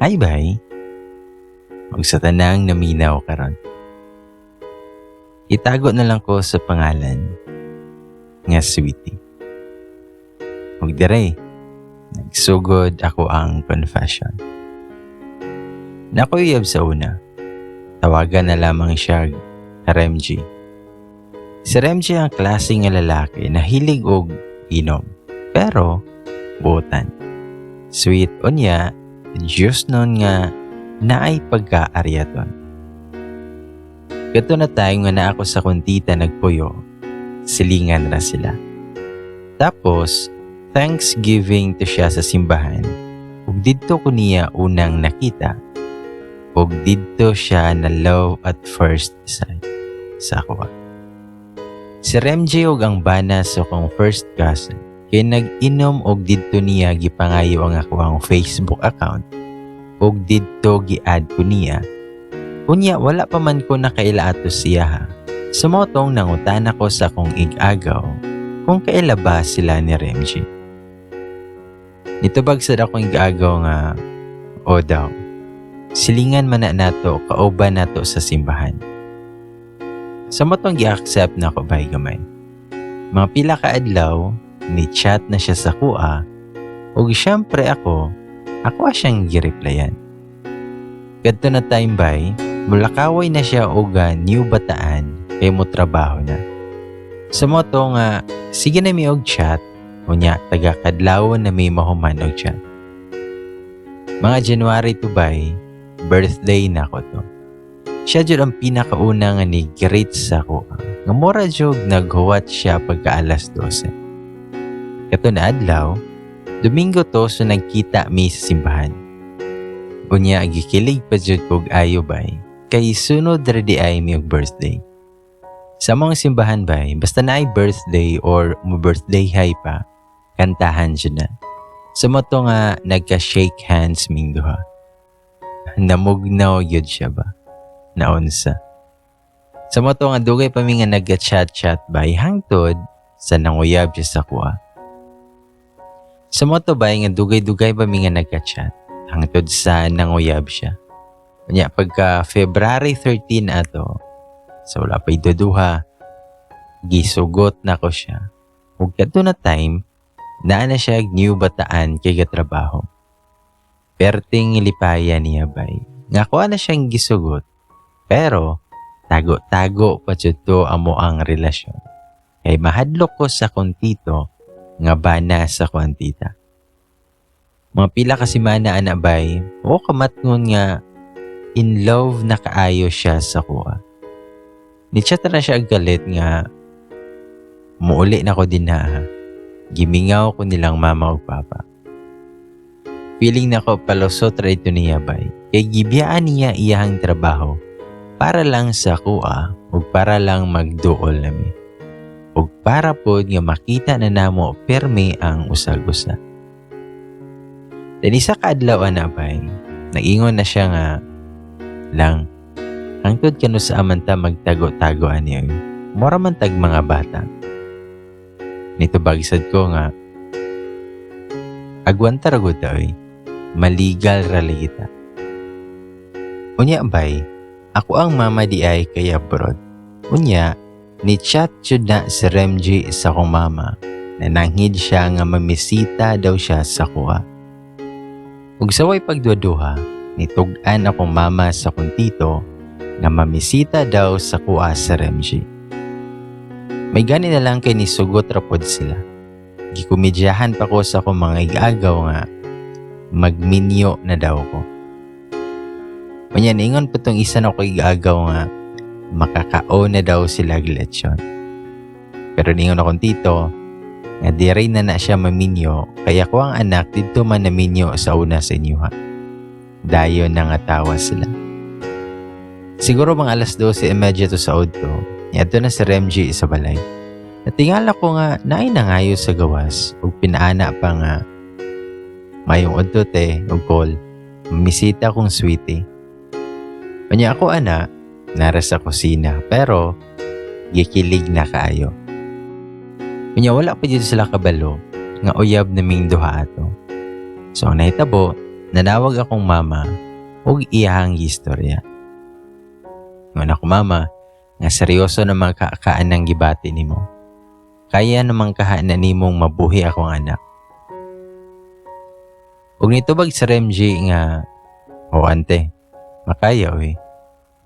Hi, bay. Huwag sa tanang naminaw karon. Itago na lang ko sa pangalan nga sweetie. Huwag dire. Nagsugod ako ang confession. Nakuyab sa una. Tawagan na lamang siya Remji. Si Remji ang klase nga lalaki na hilig og inom. Pero, butan. Sweet unya, Diyos nun nga naay pagkaaryaton. Kato na tayo nga na ako sa kuntita nagpuyo, silingan na sila. Tapos, Thanksgiving to siya sa simbahan, ug didto ko niya unang nakita, ug didto siya na love at first sight sa ako. Si Remji og ang bana sa kong first cousin, kay nag-inom og didto niya gipangayo ang ako ang Facebook account, ug didto gi-add ko niya Unya, wala pa man ko nakailato siya ha. Sumotong nangutan ako sa kong igagaw kung kailaba sila ni Remji. Nitubag sa akong igagaw nga, o daw, silingan man na nato kauban nato sa simbahan. Sa gi-accept na ko bay gamay. Mga pila ka adlaw, ni chat na siya sa kuha, ug syempre ako, ako siyang gi-replyan. Kadto na time bay, mulakaway na siya og ah, new bataan kay mo trabaho na. Sa moto nga, sige na mi og chat, unya taga kadlaw na may mahuman og chat. Mga January to bay, birthday na ko to. Siya jud ang pinakauna nga ni greet sa ko. Nga mora jud naghuwat siya pagka alas 12. Kato na adlaw, Domingo to so nagkita mi sa simbahan. Unya gikilig pa jud kog ayo bay kay sunod ready ay miyog birthday. Sa mga simbahan bay, basta na ay birthday or mo birthday hay pa, kantahan siya na. Sa moto nga nagka-shake hands ming duha. Namugnaw yun siya ba? Naunsa. Sa moto nga dugay pa mi nga nagka-chat-chat bay hangtod sa nanguyab siya sa kuha. Sa moto bay nga dugay-dugay pa mi nga nagka-chat hangtod sa nanguyab siya. Kanya pagka February 13 ato, so wala pa iduduha, gisugot na ko siya. Ug kadto na time, naa na siya new bataan kay gatrabaho. Perting lipaya niya bay. Nga ko na siyang gisugot, pero tago-tago pa to amo ang relasyon. Kay mahadlok ko sa kontito nga bana sa kwantita. Mga pila kasi mana ana bay, o kamatngon nga in love na kaayo siya sa kuha. Ni chat na siya galit nga muuli na ko din ha. Gimingaw ko nilang mama o papa. Feeling na ko palusot ra ito niya bay. Kay gibiyaan niya iyahang trabaho para lang sa kuha o para lang magduol nami. O para pod nga makita na namo perme ang usag-usa. Dan isa kaadlaw na bay, nagingon na siya nga lang. Hangtod kano sa amanta magtago-tagoan niya. Mora man tag mga bata. Nito bagisad ko nga, agwan taragod daoy, maligal ralita. Unya bay, ako ang mama di ay kay abroad. Unya, ni chat jud na si Remji sa kong mama na nanghid siya nga mamisita daw siya sa kuha. Ug saway pagduduha, nitugan akong mama sa kuntito nga mamisita daw sa kuha sa Remji. May gani na lang kay nisugot rapod sila. Gikumidyahan pa ko sa akong mga igagaw nga magminyo na daw ko. Kanya ningon pa tong isa na ko igagaw nga makakao na daw sila gletsyon. Pero ningon akong tito, nga di rin na na siya maminyo, kaya ko ang anak dito man naminyo sa una sa inyo ha. Dayon na nga tawa sila. Siguro mga alas 12 imedya to sa Odto, yato na si Remji sa balay. Natingala ko nga naay nangayo sa gawas ug pinaana pa nga mayong Odto te call. Misita kong sweetie. Kanya ako ana, nara sa kusina pero gikilig na kaayo. Kanya wala pa dito sila kabalo nga uyab naming duha ato. So ang nahitabo, nanawag akong mama ug iyahang istorya. Ngon ako mama, nga seryoso na mga kakaan ng gibati nimo. Kaya namang kahaan na nimong mabuhi akong anak. Ug nitubag sa Remji nga, o ante, makaya oy.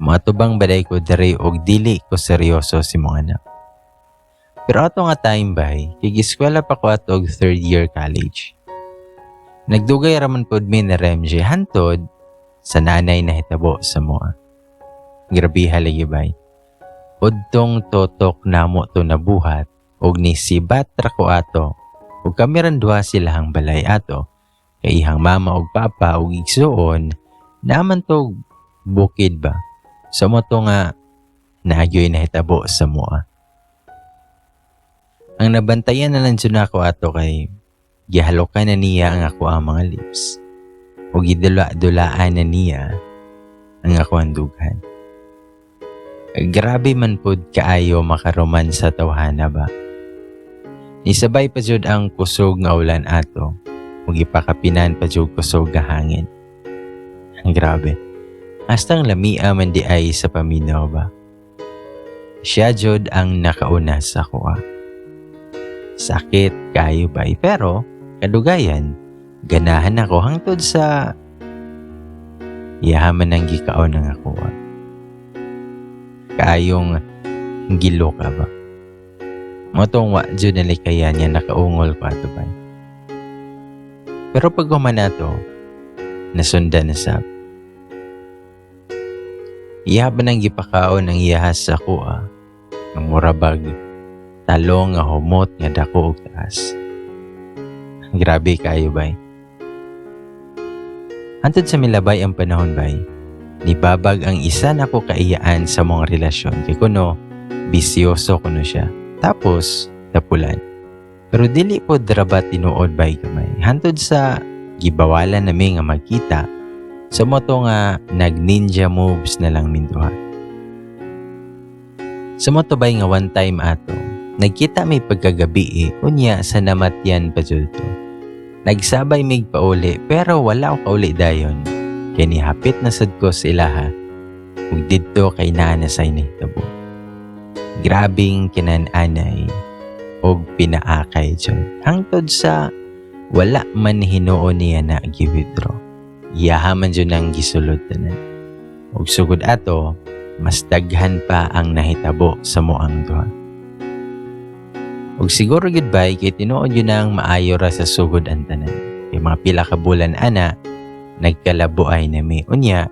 Matubang baday ko diri og dili ko seryoso si mong anak. Pero ato nga time bay, kigiskwela pa ko ato og third year college. Nagdugay raman pod mi na Remji hantod sa nanay na hitabo sa moa. Grabe haligi bay. Udtong totok namo to nabuhat og ni sibat ra ko ato ug kami ran duha silahang balay ato kay ihang mama ug papa ug igsuon naman to bukid ba sa mo to nga naagyoy na hitabo sa moa. Ang nabantayan na lang dyan ako ato kay gihalokan na niya ang ako ang mga lips o gidula-dulaan na niya ang ako ang dughan. Grabe man pod kaayo makaroman sa tawhana ba. Isabay pa jud ang kusog nga ulan ato ug ipakapinan pa jud kusog nga hangin. Ang grabe. Hastang lamia man di ay sa paminaw ba. Siya jud ang nakauna sa kuha. Sakit kayo ba pero kadugayan ganahan ako hangtod sa yaman ng gikaon ng ako. Kaayong gilo ka ba? Motong wa jud nalikaya niya nakaungol ko ato ba? Pero pag humana to, nasundan na sa Iya ba nang gipakaon ang iyahas sa kuha? Ang murabag, talong nga humot nga dako og taas. Grabe kayo bay. Antod sa milabay ang panahon bay, nibabag ang isa na ko kaiyaan sa mga relasyon kay kuno bisyoso kuno siya. Tapos tapulan. Pero dili po drabat tinuod bay gamay. Hantod sa gibawalan nami nga magkita sa moto nga nag-ninja moves na lang minduha. Sa moto bay nga one time ato, nagkita may pagkagabi eh, unya sa namatyan pa to. Nagsabay mig pauli pero wala ko kauli dayon. Kaya nihapit na sad ko sa ilaha ug didto kay naana say nahitabo. Grabing kinananay og pinaakay jud. Hangtod sa wala man hinuon niya na gi-withdraw iyahaman dyan ang gisulod tanan. Ug sugod ato, mas daghan pa ang nahitabo sa moang duha. Ug siguro bay kay tinuod yun ang maayo ra sa sugod ang tanan. Kay mga pila ka bulan ana, nagkalabuay na mi. Unya,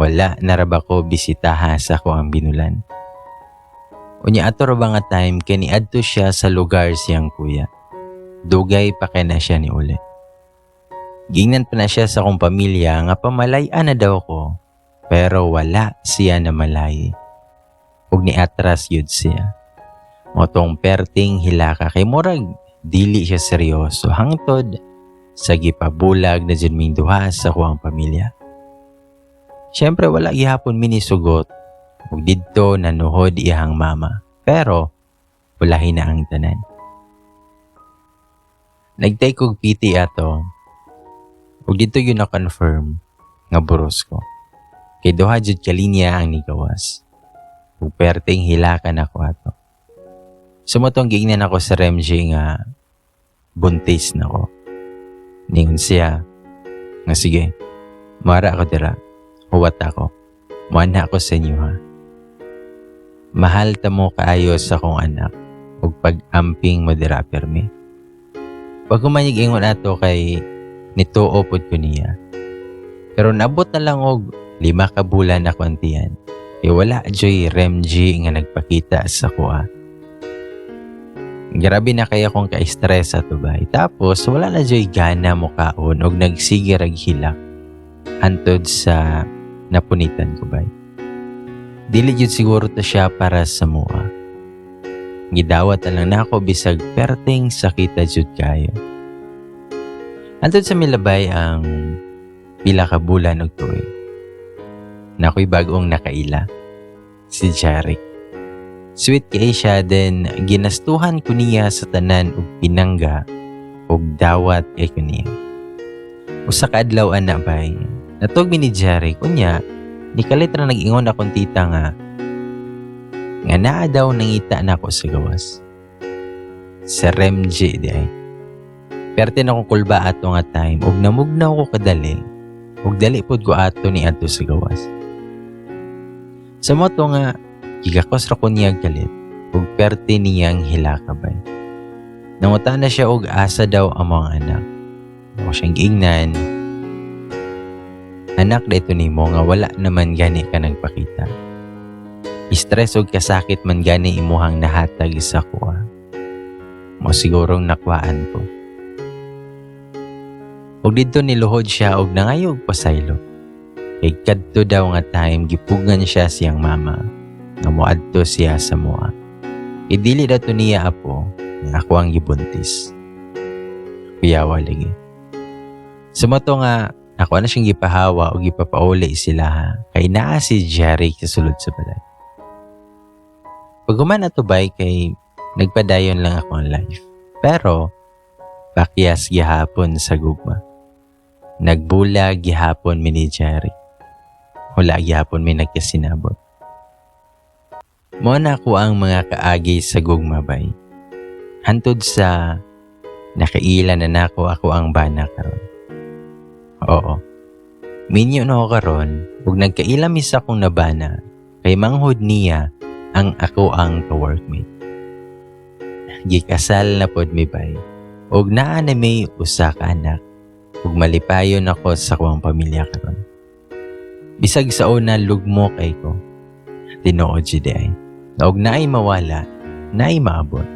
wala na ra ba ko bisitaha sa ko ang binulan. Unya ato ra ba nga time kay niadto siya sa lugar siyang kuya. Dugay pa kay na siya ni uli. Gingnan pa na siya sa kong pamilya nga pamalayan na daw ko, pero wala siya na malay. Ug ni atras yun siya. Motong perting hilaka kay murag dili siya seryoso hangtod sa gipabulag na ming duha sa kuwang pamilya. Siyempre wala gihapon minisugot ug didto nanuhod iyang mama pero walahin na ang tanan. Nagtake og piti ato ug dito yun na-confirm nga buros ko. Kay duha jud kalinya ang nigawas. Ug perting hilakan ako ato. Sumutong gignan ako sa Remji nga buntis na ko. Ningon siya nga sige, mara ako dira. Huwat ako. Muana ako sa inyo ha. Mahal ta mo kaayo sa akong anak ug pag-amping mo dira permi. Pag kumanyig ingon ato kay nituo pod ko niya. Pero nabot na lang og lima ka bulan na kwantiyan. E wala joy remji nga nagpakita sa kuha. Grabe na kaya kong ka-stress sa tubay. Tapos wala na joy gana mo kaon og nagsige rag hilak. Antod sa napunitan ko bay. Dili jud siguro ta siya para sa mua. Gidawat na lang na ako bisag perting sakita jud kayo. Antod sa milabay ang pila ka bulan og tuig. Na ako'y bagong nakaila. Si Jarek. Sweet kay siya then ginastuhan ko niya sa tanan og pinangga og dawat kay ko niya. Usa ka adlaw ana bay. Natog mi ni Jerry kunya ni kalit ra nag-ingon akong tita nga nga naa daw nangita na ako sa gawas. Sa Remji di ay. Perte na kong kulba ato nga time ug namugnaw ko kadali ug dali pod ko ato ni adto sa gawas. Sa moto nga gigakos ra ko niya galit ug perte niyang hilakabay. Nanguta na siya og asa daw ang mga anak. Ako siyang giingnan. Anak dito nimo nga wala naman gani ka nagpakita. Stress og kasakit man gani imuhang nahatag sa kuha. Mo sigurong nakwaan ko. Og dito niluhod siya og nangayog pasaylo. Kay kadto daw nga time gipugan siya siyang mama nga moadto siya sa mua. Idili dato niya apo nga ako ang gibuntis. Kuyawa lagi. Sumato nga ako na siyang gipahawa o gipapauli sila ha. Kay naa si Jerry kasulod sa balay. Pag human ato bay kay nagpadayon lang ako ang life. Pero pakyas gihapon sa gugma. Nagbula gihapon mi ni Jerry. Wala gihapon mi nagkasinabot. Mo na ako ang mga kaagi sa gugma bay. Hantod sa nakaila na nako ako ang bana karon. Oo. Minyo na ako karon ug nagkaila mis akong nabana kay manghod niya ang ako ang ka-workmate. Gikasal na pod mi bay. Ug naa na may usa ka anak. Ug malipayon ako sa kuwang pamilya karon. Bisag sa una lugmo kay ko. Tinuod jud ay. Og naay mawala, naay maabot.